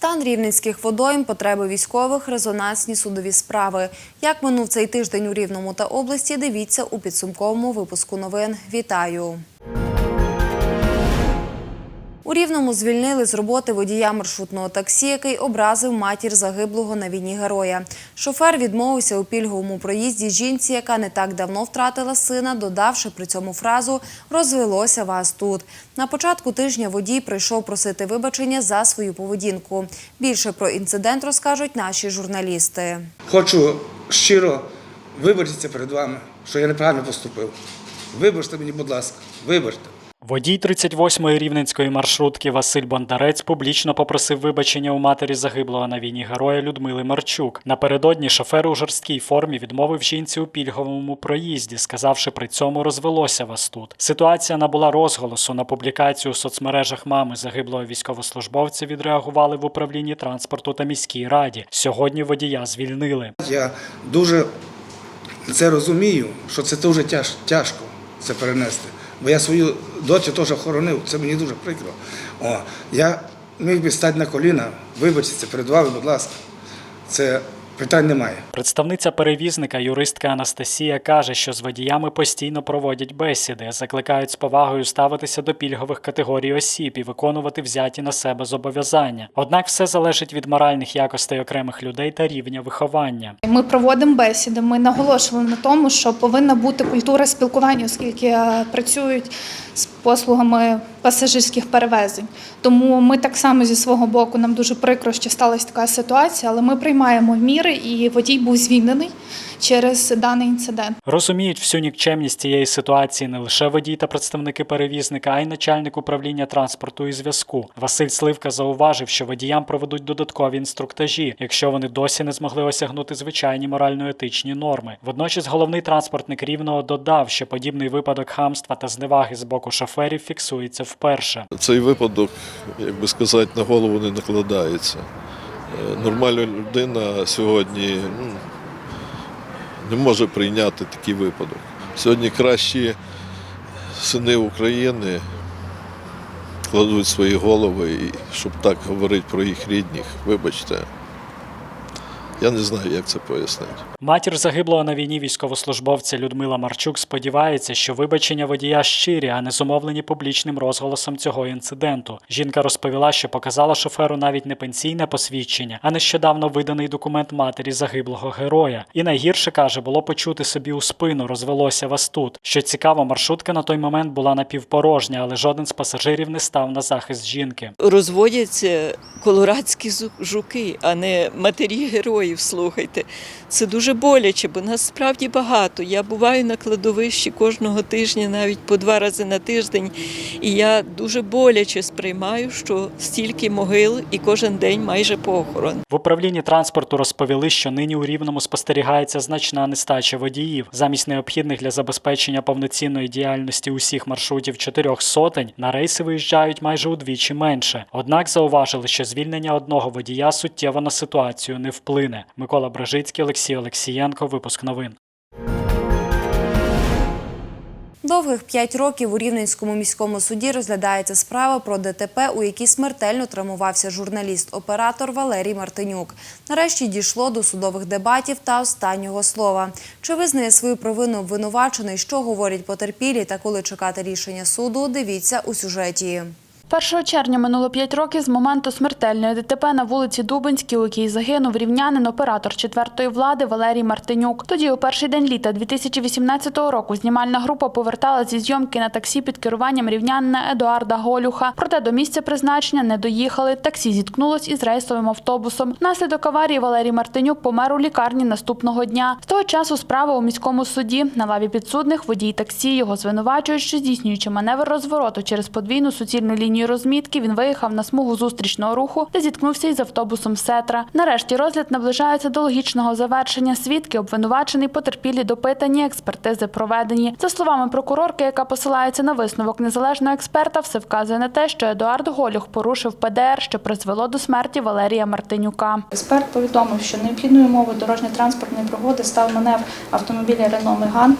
Стан рівненських водойм, потреби військових, резонансні судові справи. Як минув цей тиждень у Рівному та області, дивіться у підсумковому випуску новин. Вітаю! У Рівному звільнили з роботи водія маршрутного таксі, який образив матір загиблого на війні героя. Шофер відмовився у пільговому проїзді жінці, яка не так давно втратила сина, додавши при цьому фразу «розвелося вас тут». На початку тижня водій прийшов просити вибачення за свою поведінку. Більше про інцидент розкажуть наші журналісти. Хочу щиро вибачитися перед вами, що я неправильно поступив. Вибачте мені, будь ласка, вибачте. Водій 38-ї рівненської маршрутки Василь Бондарець публічно попросив вибачення у матері загиблого на війні героя Людмили Марчук. Напередодні шофер у жорсткій формі відмовив жінці у пільговому проїзді, сказавши при цьому розвелося вас тут. Ситуація набула розголосу. На публікацію у соцмережах мами загиблого військовослужбовця відреагували в управлінні транспорту та міській раді. Сьогодні водія звільнили. Я дуже це розумію, що це дуже тяж, тяжко це перенести. Бо я свою дочу теж охоронив, це мені дуже прикро. О, я міг би стати на коліна, вибачитися перед вами, будь ласка. Це питань немає. Представниця перевізника, юристка Анастасія, каже, що з водіями постійно проводять бесіди, закликають з повагою ставитися до пільгових категорій осіб і виконувати взяті на себе зобов'язання. Однак все залежить від моральних якостей окремих людей та рівня виховання. Ми проводимо бесіди. Ми наголошуємо на тому, що повинна бути культура спілкування, оскільки е, працюють з послугами пасажирських перевезень. Тому ми так само зі свого боку нам дуже прикро, що сталася така ситуація, але ми приймаємо міри, і водій був звільнений через даний інцидент. Розуміють всю нікчемність цієї ситуації не лише водій та представники перевізника, а й начальник управління транспорту і зв'язку. Василь Сливка зауважив, що водіям проведуть додаткові інструктажі, якщо вони досі не змогли осягнути звичайні морально-етичні норми. Водночас головний транспортник рівного додав, що подібний випадок хамства та зневаги з боку шоферів фіксується вперше. Цей випадок, як би сказати, на голову не накладається. Нормальна людина сьогодні ну, не може прийняти такий випадок. Сьогодні кращі сини України кладуть свої голови, і щоб так говорити про їх рідних, вибачте, я не знаю, як це пояснити. Матір загиблого на війні військовослужбовця Людмила Марчук сподівається, що вибачення водія щирі, а не зумовлені публічним розголосом цього інциденту. Жінка розповіла, що показала шоферу навіть не пенсійне посвідчення, а нещодавно виданий документ матері загиблого героя. І найгірше каже, було почути собі у спину, розвелося вас тут. Що цікаво, маршрутка на той момент була напівпорожня, але жоден з пасажирів не став на захист жінки. розводяться колорадські жуки, а не матері героїв. Слухайте, це дуже боляче, бо нас справді багато. Я буваю на кладовищі кожного тижня, навіть по два рази на тиждень. І я дуже боляче сприймаю, що стільки могил і кожен день майже похорон. В управлінні транспорту розповіли, що нині у Рівному спостерігається значна нестача водіїв. Замість необхідних для забезпечення повноцінної діяльності усіх маршрутів чотирьох сотень на рейси виїжджають майже удвічі менше. Однак зауважили, що звільнення одного водія суттєво на ситуацію не вплине. Микола Бражицький, Олексій Олексієнко. Випуск новин. Довгих п'ять років у Рівненському міському суді розглядається справа про ДТП, у якій смертельно травмувався журналіст-оператор Валерій Мартинюк. Нарешті дійшло до судових дебатів та останнього слова. Чи визнає свою провину обвинувачений, що говорять потерпілі та коли чекати рішення суду, дивіться у сюжеті. 1 червня минуло 5 років з моменту смертельної ДТП на вулиці Дубинській, у якій загинув рівнянин оператор четвертої влади Валерій Мартинюк. Тоді, у перший день літа 2018 року, знімальна група повертала зі зйомки на таксі під керуванням рівнянина Едуарда Голюха. Проте до місця призначення не доїхали. Таксі зіткнулось із рейсовим автобусом. Внаслідок аварії Валерій Мартинюк помер у лікарні наступного дня. З того часу справа у міському суді на лаві підсудних водій таксі його звинувачують, що здійснюючи маневр розвороту через подвійну суцільну лінію розмітки, він виїхав на смугу зустрічного руху, де зіткнувся із автобусом Сетра. Нарешті розгляд наближається до логічного завершення. Свідки обвинувачений, потерпілі допитані, експертизи проведені. За словами прокурорки, яка посилається на висновок незалежного експерта, все вказує на те, що Едуард Голюх порушив ПДР, що призвело до смерті Валерія Мартинюка. Експерт повідомив, що необхідною умовою дорожньо-транспортної пригоди став маневр автомобіля Рено Меган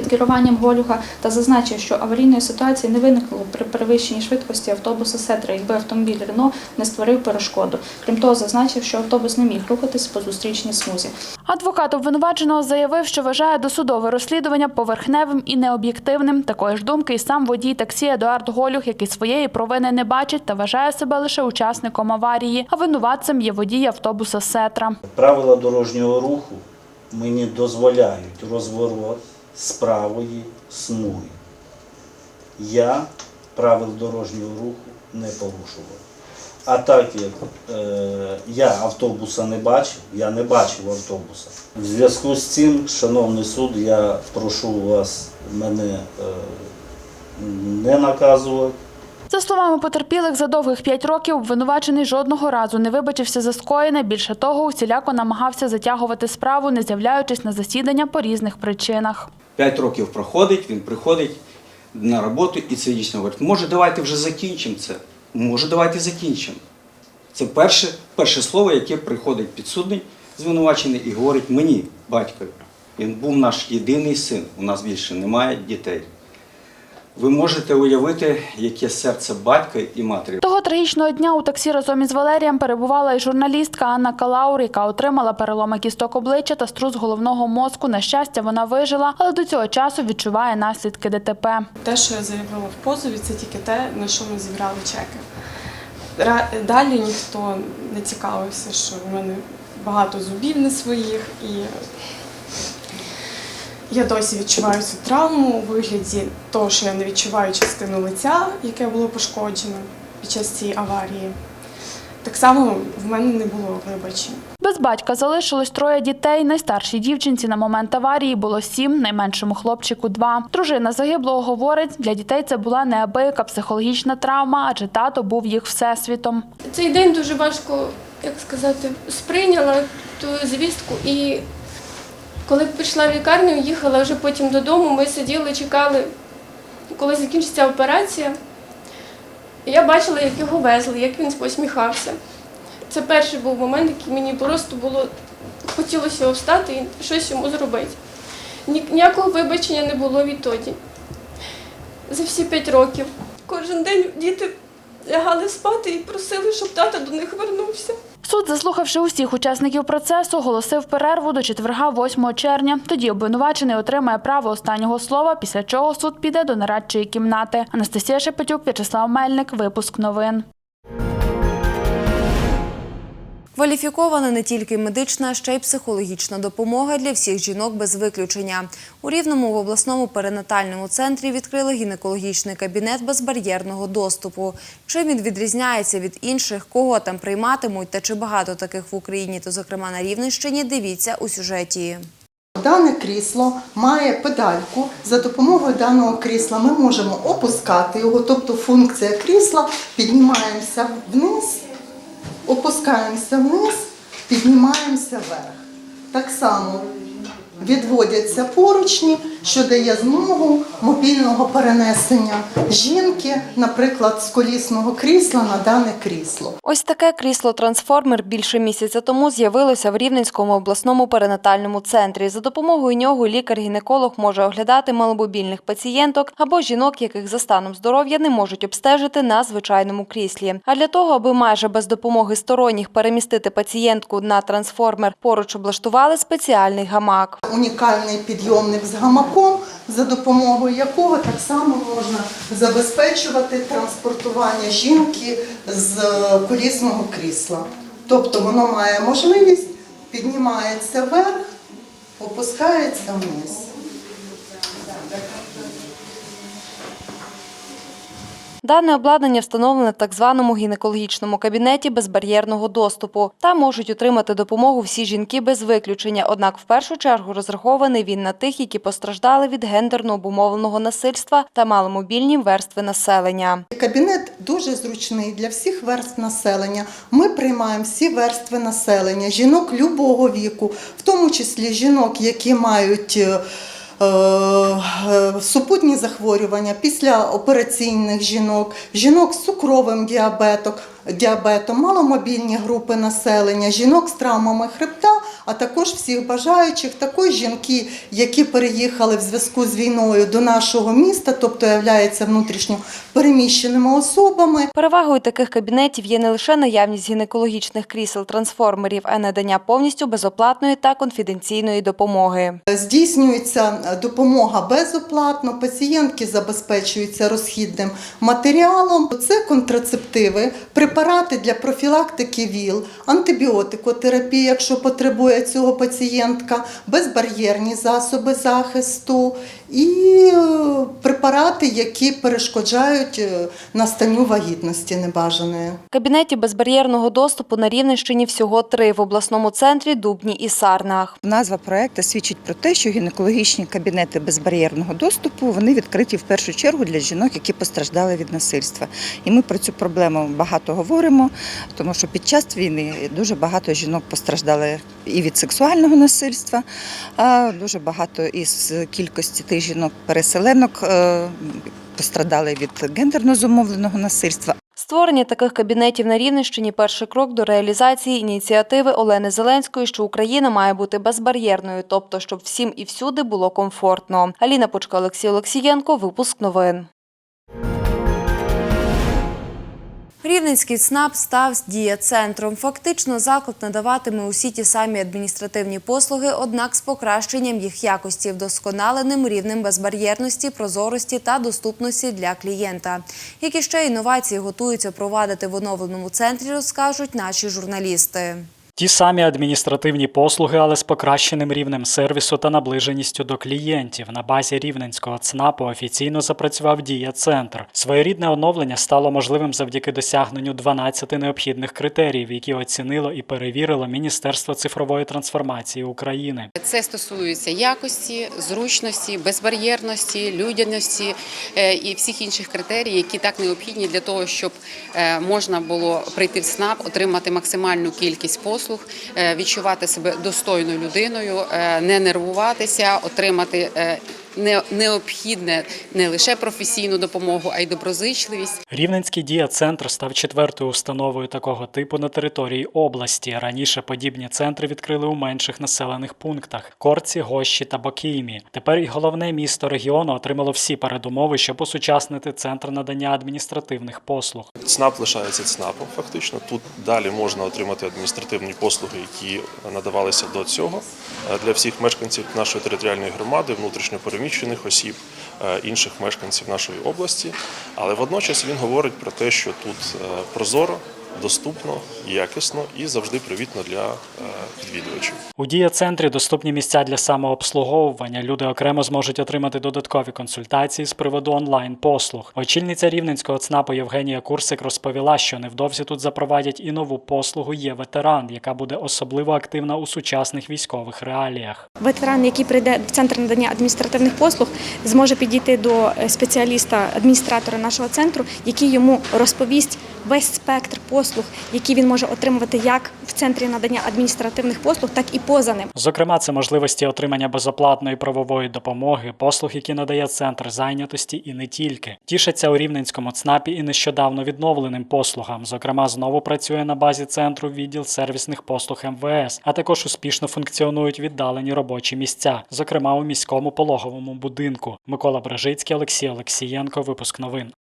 під керуванням Голюга та зазначив, що аварійної ситуації не виникло при перевищенні швидкості автобуса Сетра, якби автомобіль Рено не створив перешкоду. Крім того, зазначив, що автобус не міг рухатись по зустрічній смузі. Адвокат обвинуваченого заявив, що вважає досудове розслідування поверхневим і необ'єктивним. Такої ж думки і сам водій таксі Едуард Голюх, який своєї провини не бачить та вважає себе лише учасником аварії, а винуватцем є водій автобуса Сетра. Правила дорожнього руху мені дозволяють розворот з правої смуги. Я правил дорожнього руху не порушував. А так як е, я автобуса не бачив, я не бачив автобуса. В зв'язку з цим, шановний суд, я прошу вас мене е, не наказувати. За словами потерпілих, за довгих п'ять років обвинувачений жодного разу не вибачився за скоєне. Більше того, усіляко намагався затягувати справу, не з'являючись на засідання по різних причинах. П'ять років проходить, він приходить на роботу і цинічно говорить, може, давайте вже закінчимо це. Може, давайте закінчимо. Це перше, перше слово, яке приходить підсудний звинувачений і говорить мені, батькові. Він був наш єдиний син, у нас більше немає дітей. Ви можете уявити, яке серце батька і матері. Того трагічного дня у таксі разом із Валерієм перебувала і журналістка Анна Калаур, яка отримала переломи кісток обличчя та струс головного мозку. На щастя, вона вижила, але до цього часу відчуває наслідки ДТП. Те, що я заявила в позові, це тільки те, на що ми зібрали чеки. Далі ніхто не цікавився, що в мене багато зубів не своїх, і я досі відчуваю цю травму у вигляді того, що я не відчуваю частину лиця, яке було пошкоджено під час цієї аварії. Так само в мене не було вибачень. Без батька залишилось троє дітей. Найстаршій дівчинці на момент аварії було сім, найменшому хлопчику два. Дружина загиблого говорить, для дітей це була неабияка психологічна травма, адже тато був їх всесвітом. Цей день дуже важко, як сказати, сприйняла ту звістку. І коли прийшла в лікарню, їхала вже потім додому, ми сиділи, чекали, коли закінчиться операція. Я бачила, як його везли, як він посміхався. Це перший був момент, який мені просто було хотілося встати і щось йому зробити. Ніякого вибачення не було відтоді. За всі п'ять років. Кожен день діти лягали спати і просили, щоб тато до них вернувся. Суд, заслухавши усіх учасників процесу, оголосив перерву до четверга 8 червня. Тоді обвинувачений отримає право останнього слова, після чого суд піде до нарадчої кімнати. Анастасія Шепетюк, В'ячеслав Мельник. Випуск новин. Кваліфікована не тільки медична, ще й психологічна допомога для всіх жінок без виключення. У Рівному в обласному перинатальному центрі відкрили гінекологічний кабінет безбар'єрного доступу. Чим він відрізняється від інших, кого там прийматимуть та чи багато таких в Україні, то зокрема на Рівненщині, дивіться у сюжеті. Дане крісло має педальку. За допомогою даного крісла ми можемо опускати його, тобто функція крісла, піднімаємося вниз, опускаємося вниз, піднімаємося вверх. Так само відводяться поручні, що дає змогу мобільного перенесення жінки, наприклад, з колісного крісла на дане крісло. Ось таке крісло-трансформер більше місяця тому з'явилося в Рівненському обласному перинатальному центрі. За допомогою нього лікар-гінеколог може оглядати маломобільних пацієнток або жінок, яких за станом здоров'я не можуть обстежити на звичайному кріслі. А для того, аби майже без допомоги сторонніх перемістити пацієнтку на трансформер, поруч облаштували спеціальний гамак. Унікальний підйомник з гамаком, за допомогою якого так само можна забезпечувати транспортування жінки з е, колісного крісла. Тобто воно має можливість, піднімається вверх, опускається вниз. Дане обладнання встановлене в так званому гінекологічному кабінеті безбар'єрного доступу. Там можуть отримати допомогу всі жінки без виключення. Однак в першу чергу розрахований він на тих, які постраждали від гендерно обумовленого насильства та маломобільні верстви населення. Кабінет дуже зручний для всіх верств населення. Ми приймаємо всі верстви населення, жінок любого віку, в тому числі жінок, які мають. Е, е, Супутні захворювання післяопераційних жінок, жінок з цукровим діабетом, діабетом, маломобільні групи населення, жінок з травмами хребта а також всіх бажаючих, також жінки, які переїхали в зв'язку з війною до нашого міста, тобто являються внутрішньо переміщеними особами. Перевагою таких кабінетів є не лише наявність гінекологічних крісел-трансформерів, а й надання повністю безоплатної та конфіденційної допомоги. Здійснюється допомога безоплатно, пацієнтки забезпечуються розхідним матеріалом. Це контрацептиви, препарати для профілактики ВІЛ, антибіотикотерапія, якщо потребує цього пацієнтка, безбар'єрні засоби захисту і е, препарати, які перешкоджають е, настанню вагітності небажаної. Кабінетів безбар'єрного доступу на Рівненщині всього три в обласному центрі Дубні і Сарнах. Назва проекту свідчить про те, що гінекологічні кабінети безбар'єрного доступу вони відкриті в першу чергу для жінок, які постраждали від насильства. І ми про цю проблему багато говоримо, тому що під час війни дуже багато жінок постраждали і від сексуального насильства, а дуже багато із кількості тих жінок-переселенок е, пострадали від гендерно зумовленого насильства. Створення таких кабінетів на Рівненщині – перший крок до реалізації ініціативи Олени Зеленської, що Україна має бути безбар'єрною, тобто, щоб всім і всюди було комфортно. Аліна Пучка, Олексій Олексієнко, випуск новин. Рівненський ЦНАП став дія-центром. Фактично заклад надаватиме усі ті самі адміністративні послуги, однак з покращенням їх якості, вдосконаленим рівнем безбар'єрності, прозорості та доступності для клієнта. Які ще інновації готуються провадити в оновленому центрі, розкажуть наші журналісти. Ті самі адміністративні послуги, але з покращеним рівнем сервісу та наближеністю до клієнтів. На базі рівненського ЦНАПу офіційно запрацював Дія-центр. Своєрідне оновлення стало можливим завдяки досягненню 12 необхідних критеріїв, які оцінило і перевірило Міністерство цифрової трансформації України. Це стосується якості, зручності, безбар'єрності, людяності е, і всіх інших критерій, які так необхідні для того, щоб е, можна було прийти в СНАП, отримати максимальну кількість послуг, е, відчувати себе достойною людиною, е, не нервуватися, отримати е, необхідне не лише професійну допомогу, а й доброзичливість. Рівненський дія-центр став четвертою установою такого типу на території області. Раніше подібні центри відкрили у менших населених пунктах Корці, Гощі та Бокіймі. Тепер і головне місто регіону отримало всі передумови, щоб осучаснити центр надання адміністративних послуг. ЦНАП лишається ЦНАПом, фактично. Тут далі можна отримати адміністративні послуги, які надавалися до цього для всіх мешканців нашої територіальної громади, внутрішньопереміщених осіб, е, інших мешканців нашої області. Але водночас він говорить про те, що тут е, прозоро, доступно, якісно і завжди привітно для е, відвідувачів. У дія-центрі доступні місця для самообслуговування. Люди окремо зможуть отримати додаткові консультації з приводу онлайн-послуг. Очільниця рівненського ЦНАПу Євгенія Курсик розповіла, що невдовзі тут запровадять і нову послугу є ветеран, яка буде особливо активна у сучасних військових реаліях. Ветеран, який прийде в центр надання адміністративних послуг, зможе підійти до е, спеціаліста, адміністратора нашого центру, який йому розповість весь спектр послуг, які він може отримувати як в центрі надання адміністративних послуг, так і поза ним. Зокрема, це можливості отримання безоплатної правової допомоги, послуг, які надає центр зайнятості, і не тільки. Тішаться у рівненському ЦНАПі і нещодавно відновленим послугам. Зокрема, знову працює на базі центру відділ сервісних послуг МВС, а також успішно функціонують віддалені робочі місця, зокрема у міському пологовому будинку. Микола Брежицький, Олексій Олексієнко. Випуск новин.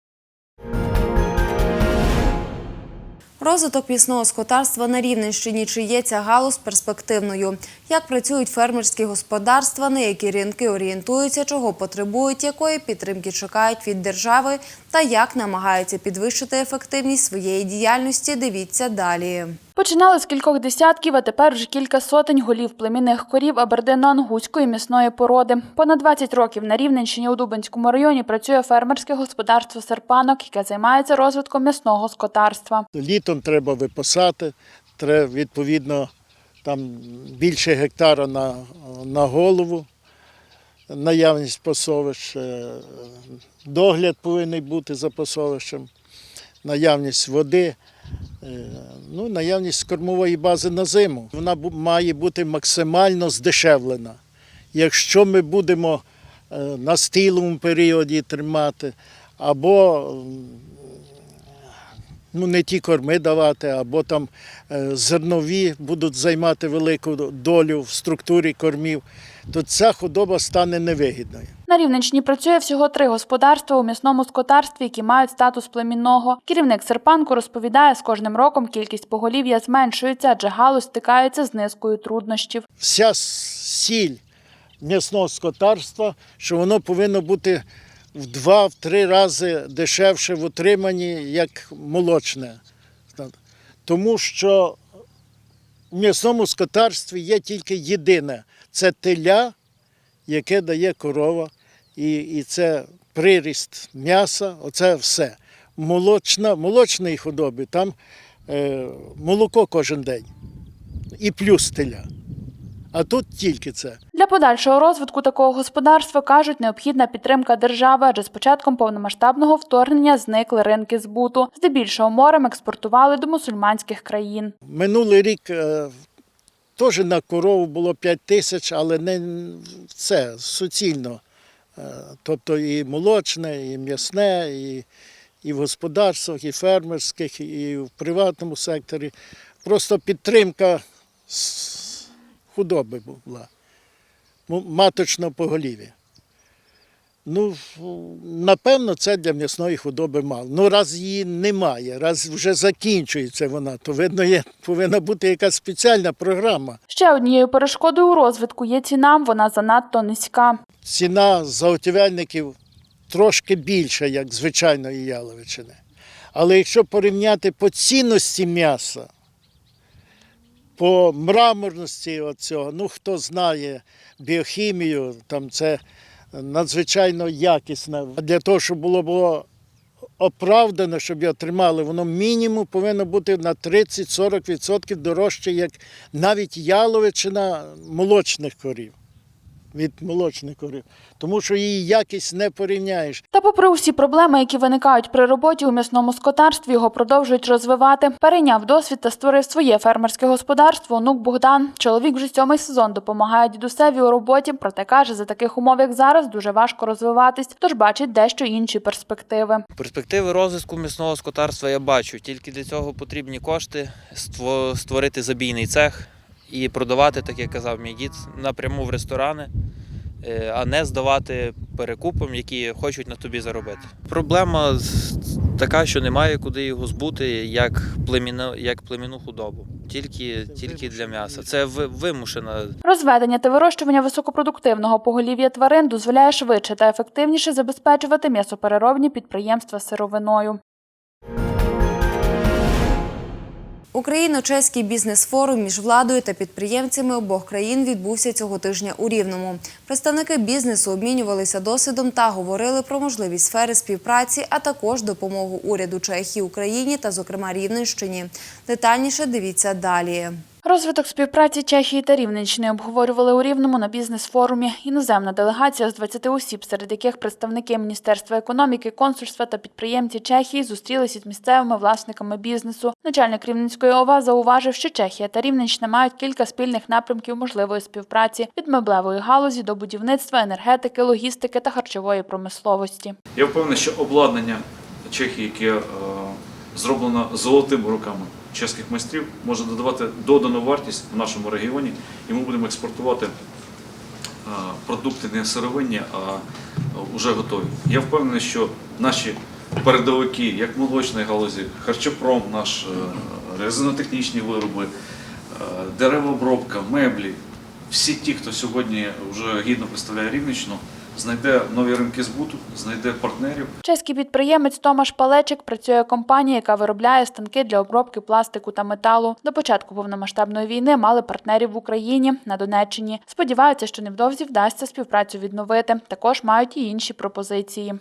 Розвиток пісного скотарства на Рівненщині. Чи є ця галузь перспективною? Як працюють фермерські господарства, на які ринки орієнтуються, чого потребують, якої підтримки чекають від держави та як намагаються підвищити ефективність своєї діяльності, дивіться далі. Починали з кількох десятків, а тепер вже кілька сотень голів племінних корів абердино-ангузької м'ясної породи. Понад 20 років на Рівненщині у Дубенському районі працює фермерське господарство Серпанок, яке займається розвитком м'ясного скотарства. Літом треба випасати, треба відповідно там більше гектара на, на голову, наявність пасовищ, е, догляд повинен бути за пасовищем, наявність води, е, ну, наявність кормової бази на зиму. Вона має бути максимально здешевлена. Якщо ми будемо е, на стиловому періоді тримати або ну, не ті корми давати, або там зернові будуть займати велику долю в структурі кормів, то ця худоба стане невигідною. На Рівненщині працює всього три господарства у м'ясному скотарстві, які мають статус племінного. Керівник Серпанку розповідає, з кожним роком кількість поголів'я зменшується, адже галузь стикається з низкою труднощів. Вся сіль м'ясного скотарства, що воно повинно бути в два-три рази дешевше в утриманні, як молочне. Тому що в м'ясному скотарстві є тільки єдине це теля, яке дає корова, і, і це приріст м'яса, оце все. Молочна, молочної худоби, там е, молоко кожен день і плюс теля. А тут тільки це. Для подальшого розвитку такого господарства кажуть, необхідна підтримка держави, адже з початком повномасштабного вторгнення зникли ринки збуту. Здебільшого морем експортували до мусульманських країн. Минулий рік е, теж на корову було 5 тисяч, але не це суцільно. Е, тобто і молочне, і м'ясне, і, і в господарствах, і фермерських, і в приватному секторі. Просто підтримка худоби була, маточно поголів'я. Ну, напевно, це для м'ясної худоби мало. Ну, раз її немає, раз вже закінчується вона, то видно, є, повинна бути якась спеціальна програма. Ще однією перешкодою у розвитку є ціна, вона занадто низька. Ціна заготівельників трошки більша, як звичайної яловичини. Але якщо порівняти по цінності м'яса, по мраморності оцього, ну хто знає біохімію, там це надзвичайно якісне. Для того, щоб було, було оправдано, щоб його тримали, воно мінімум повинно бути на 30-40% дорожче, як навіть яловичина молочних корів. Від молочних корів, тому що її якість не порівняєш. Та попри усі проблеми, які виникають при роботі у м'ясному скотарстві, його продовжують розвивати. Перейняв досвід та створив своє фермерське господарство. Онук Богдан. Чоловік вже сьомий сезон допомагає дідусеві у роботі, проте каже, за таких умов, як зараз, дуже важко розвиватись, тож бачить дещо інші перспективи. Перспективи розвитку м'ясного скотарства я бачу. Тільки для цього потрібні кошти, ство- створити забійний цех і продавати, так як казав мій дід, напряму в ресторани, е, а не здавати перекупам, які хочуть на тобі заробити. Проблема з- така, що немає куди його збути як племінну, як племінну худобу. Тільки, тільки для м'яса. Це ви- вимушена Розведення та вирощування високопродуктивного поголів'я тварин дозволяє швидше та ефективніше забезпечувати м'ясопереробні підприємства сировиною. Україно-чеський бізнес-форум між владою та підприємцями обох країн відбувся цього тижня у Рівному. Представники бізнесу обмінювалися досвідом та говорили про можливі сфери співпраці, а також допомогу уряду Чехії Україні та, зокрема, Рівненщині. Детальніше дивіться далі. Розвиток співпраці Чехії та Рівненщини обговорювали у Рівному на бізнес-форумі. Іноземна делегація з 20 осіб, серед яких представники Міністерства економіки, консульства та підприємці Чехії зустрілися з місцевими власниками бізнесу. Начальник Рівненської ОВА зауважив, що Чехія та Рівненщина мають кілька спільних напрямків можливої співпраці від меблевої галузі до будівництва, енергетики, логістики та харчової промисловості. Я впевнений, що обладнання Чехії, яке зроблено золотими руками чеських майстрів, може додавати додану вартість в нашому регіоні, і ми будемо експортувати продукти не сировинні, а вже готові. Я впевнений, що наші передовики, як молочної галузі, харчопром, наш е, резинотехнічні вироби, е, деревообробка, меблі, всі ті, хто сьогодні вже гідно представляє Рівненщину, знайде нові ринки збуту, знайде партнерів. Чеський підприємець Томаш Палечик працює в компанії, яка виробляє станки для обробки пластику та металу. До початку повномасштабної війни мали партнерів в Україні на Донеччині. Сподіваються, що невдовзі вдасться співпрацю відновити. Також мають і інші пропозиції.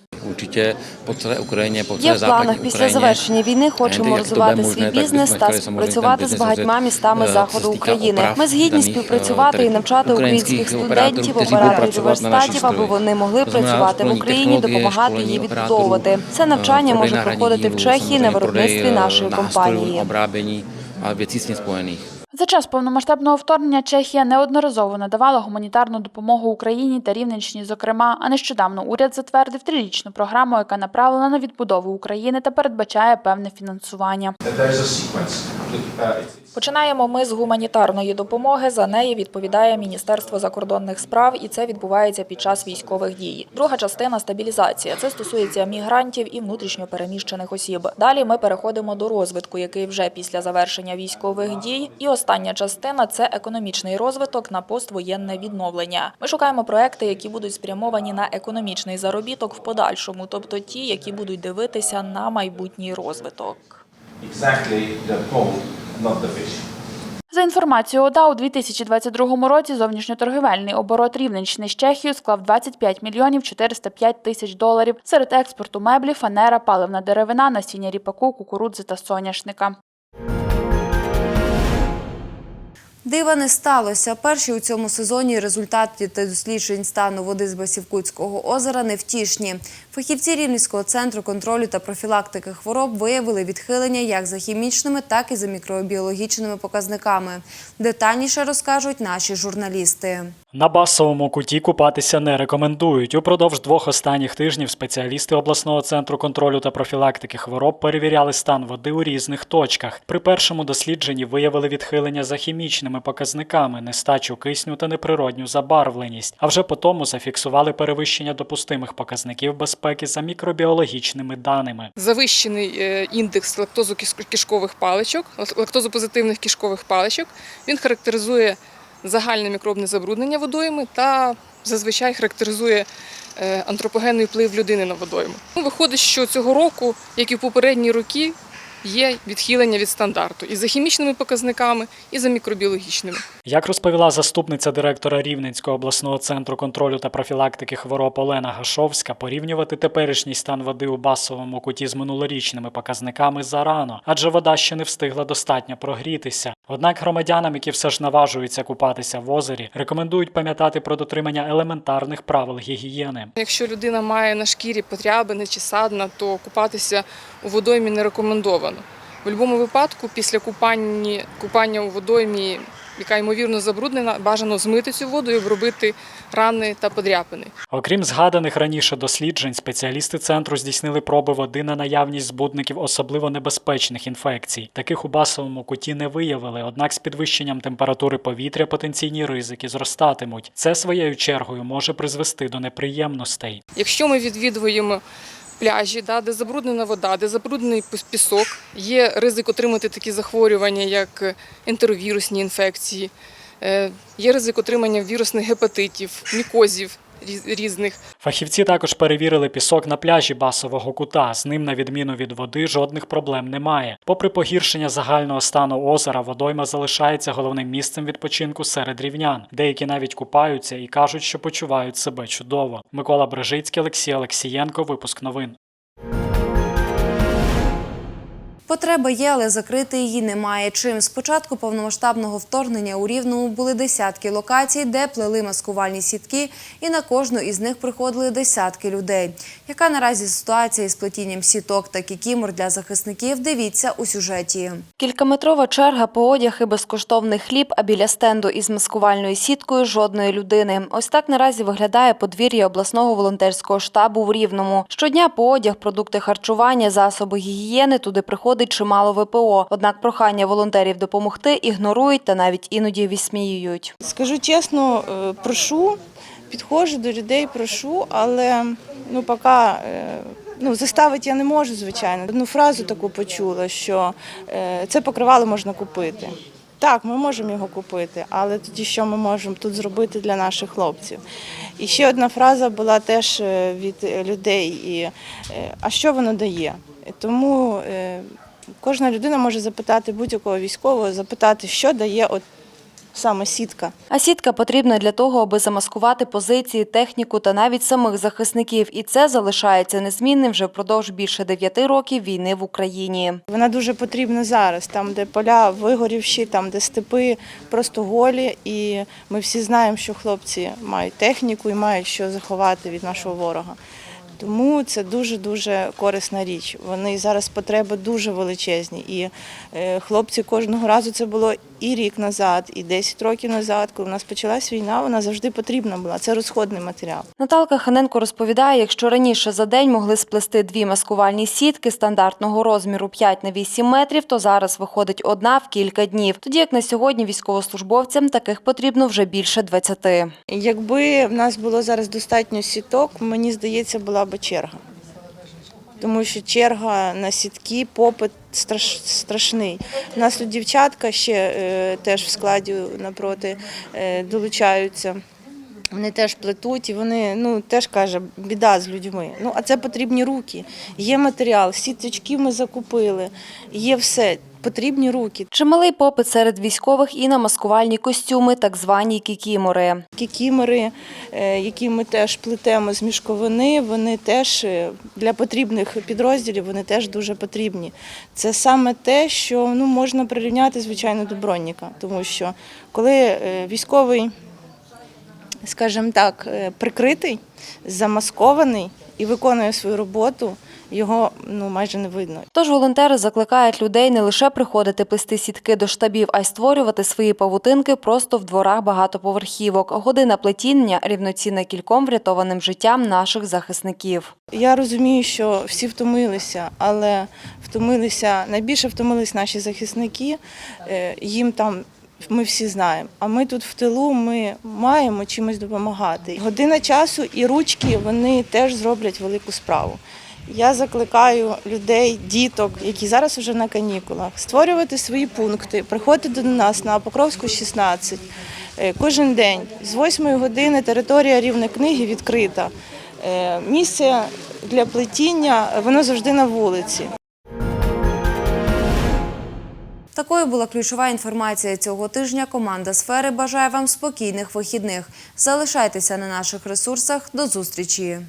Є в планах після завершення війни хочемо розвивати свій бізнес та співпрацювати з багатьма містами е, заходу України. Ми згідні співпрацювати і е, навчати українських студентів, нашій верстатів, аби строї. Вони могли працювати в Україні, допомагати її відбудовувати. Це навчання е, може проходити в Чехії на виробництві нашої eh, компанії. За час повномасштабного вторгнення Чехія неодноразово надавала гуманітарну допомогу Україні та Рівненщині, зокрема, а нещодавно уряд затвердив трирічну програму, яка направлена на відбудову України та передбачає певне фінансування. Починаємо ми з гуманітарної допомоги. За неї відповідає Міністерство закордонних справ, і це відбувається під час військових дій. Друга частина стабілізація. Це стосується мігрантів і внутрішньо переміщених осіб. Далі ми переходимо до розвитку, який вже після завершення військових дій. І остання частина це економічний розвиток на поствоєнне відновлення. Ми шукаємо проекти, які будуть спрямовані на економічний заробіток в подальшому, тобто ті, які будуть дивитися на майбутній розвиток. За інформацією ОДА, у 2022 році зовнішньоторгівельний оборот Рівненщини з Чехією склав 25 мільйонів 405 тисяч доларів. Серед експорту меблі, фанера, паливна деревина, насіння ріпаку, кукурудзи та соняшника. Дива не сталося. Перші у цьому сезоні результати та досліджень стану води з Басівкутського озера невтішні. Фахівці Рівненського центру контролю та профілактики хвороб виявили відхилення як за хімічними, так і за мікробіологічними показниками. Детальніше розкажуть наші журналісти. На басовому куті купатися не рекомендують. Упродовж двох останніх тижнів спеціалісти обласного центру контролю та профілактики хвороб перевіряли стан води у різних точках. При першому дослідженні виявили відхилення за хімічними показниками, нестачу кисню та неприродню забарвленість. А вже по тому зафіксували перевищення допустимих показників безпеки за мікробіологічними даними. завищений індекс індекс лактозокишкових паличок, лактозопозитивних кишкових паличок. Він характеризує загальне мікробне забруднення водойми та зазвичай характеризує е, антропогенний вплив людини на водойму. Ну, Виходить, що цього року, як і в попередні роки, є відхилення від стандарту і за хімічними показниками, і за мікробіологічними. Як розповіла заступниця директора Рівненського обласного центру контролю та профілактики хвороб Олена Гашовська, порівнювати теперішній стан води у басовому куті з минулорічними показниками зарано, адже вода ще не встигла достатньо прогрітися. Однак громадянам, які все ж наважуються купатися в озері, рекомендують пам'ятати про дотримання елементарних правил гігієни. Якщо людина має на шкірі потрябини чи садна, то купатися у водоймі не рекомендовано. В будь-якому випадку, після купання, купання у водоймі, яка ймовірно забруднена, бажано змити цю воду і обробити рани та подряпини. Окрім згаданих раніше досліджень, спеціалісти центру здійснили проби води на наявність збудників особливо небезпечних інфекцій. Таких у басовому куті не виявили, однак з підвищенням температури повітря потенційні ризики зростатимуть. Це своєю чергою може призвести до неприємностей. Якщо ми відвідуємо пляжі, да, де забруднена вода, де забруднений пісок, є ризик отримати такі захворювання, як ентеровірусні інфекції, е, є ризик отримання вірусних гепатитів, мікозів різних. Фахівці також перевірили пісок на пляжі басового кута. З ним, на відміну від води, жодних проблем немає. Попри погіршення загального стану озера, водойма залишається головним місцем відпочинку серед рівнян. Деякі навіть купаються і кажуть, що почувають себе чудово. Микола Брежицький, Олексій Олексієнко. Випуск новин. Потреба є, але закрити її немає чим. З початку повномасштабного вторгнення у Рівному були десятки локацій, де плели маскувальні сітки, і на кожну із них приходили десятки людей. Яка наразі ситуація із плетінням сіток та кікімор для захисників? Дивіться у сюжеті. Кількаметрова черга по одяг і безкоштовний хліб, а біля стенду із маскувальною сіткою жодної людини. Ось так наразі виглядає подвір'я обласного волонтерського штабу в Рівному. Щодня по одяг, продукти харчування, засоби гігієни туди приходить чимало ВПО. Однак прохання волонтерів допомогти ігнорують та навіть іноді відсміюють. Скажу чесно, е, прошу, підходжу до людей, прошу, але ну поки е, ну, заставити я не можу, звичайно. Одну фразу таку почула, що е, це покривало можна купити. Так, ми можемо його купити, але тоді що ми можемо тут зробити для наших хлопців? І ще одна фраза була теж від людей: і, а що воно дає? Тому кожна людина може запитати будь-якого військового, запитати, що дає от саме сітка. А сітка потрібна для того, аби замаскувати позиції, техніку та навіть самих захисників. І це залишається незмінним вже впродовж більше дев'яти років війни в Україні. Вона дуже потрібна зараз, там, де поля вигорівші, там, де степи просто голі. І ми всі знаємо, що хлопці мають техніку і мають що заховати від нашого ворога. Тому це дуже-дуже корисна річ. Вони зараз потреби дуже величезні. І е, хлопці кожного разу це було і рік назад, і 10 років назад, коли у нас почалась війна, вона завжди потрібна була. Це розходний матеріал. Наталка Ханенко розповідає, якщо раніше за день могли сплести дві маскувальні сітки стандартного розміру 5 на 8 метрів, то зараз виходить одна в кілька днів. Тоді як на сьогодні військовослужбовцям таких потрібно вже більше 20. Якби в нас було зараз достатньо сіток, мені здається, була б черга. Тому що черга на сітки, попит страш, страшний. У нас тут дівчатка ще е, теж в складі напроти е, долучаються. Вони теж плетуть і вони ну теж каже, біда з людьми. Ну а це потрібні руки. Є матеріал, сіточки ми закупили, є все. Потрібні руки. Чималий попит серед військових і на маскувальні костюми, так звані кікімори. Кікімери, е, які ми теж плетемо з мішковини, вони теж е, для потрібних підрозділів вони теж дуже потрібні. Це саме те, що ну, можна прирівняти, звичайно, до бронніка, тому що коли е, військовий, скажімо так, прикритий, замаскований і виконує свою роботу, його ну, майже не видно. Тож волонтери закликають людей не лише приходити плести сітки до штабів, а й створювати свої павутинки просто в дворах багатоповерхівок. Година плетіння рівноцінна кільком врятованим життям наших захисників. Я розумію, що всі втомилися, але втомилися найбільше втомились наші захисники. Е, Їм там ми всі знаємо. А ми тут в тилу ми маємо чимось допомагати. Година часу і ручки вони теж зроблять велику справу. Я закликаю людей, діток, які зараз вже на канікулах, створювати свої пункти, приходити до нас на Покровську 16. Е, Кожен день з 8 години територія рівної книги відкрита. Е, Місце для плетіння воно завжди на вулиці. Такою була ключова інформація цього тижня. Команда сфери бажає вам спокійних вихідних. Залишайтеся на наших ресурсах. До зустрічі.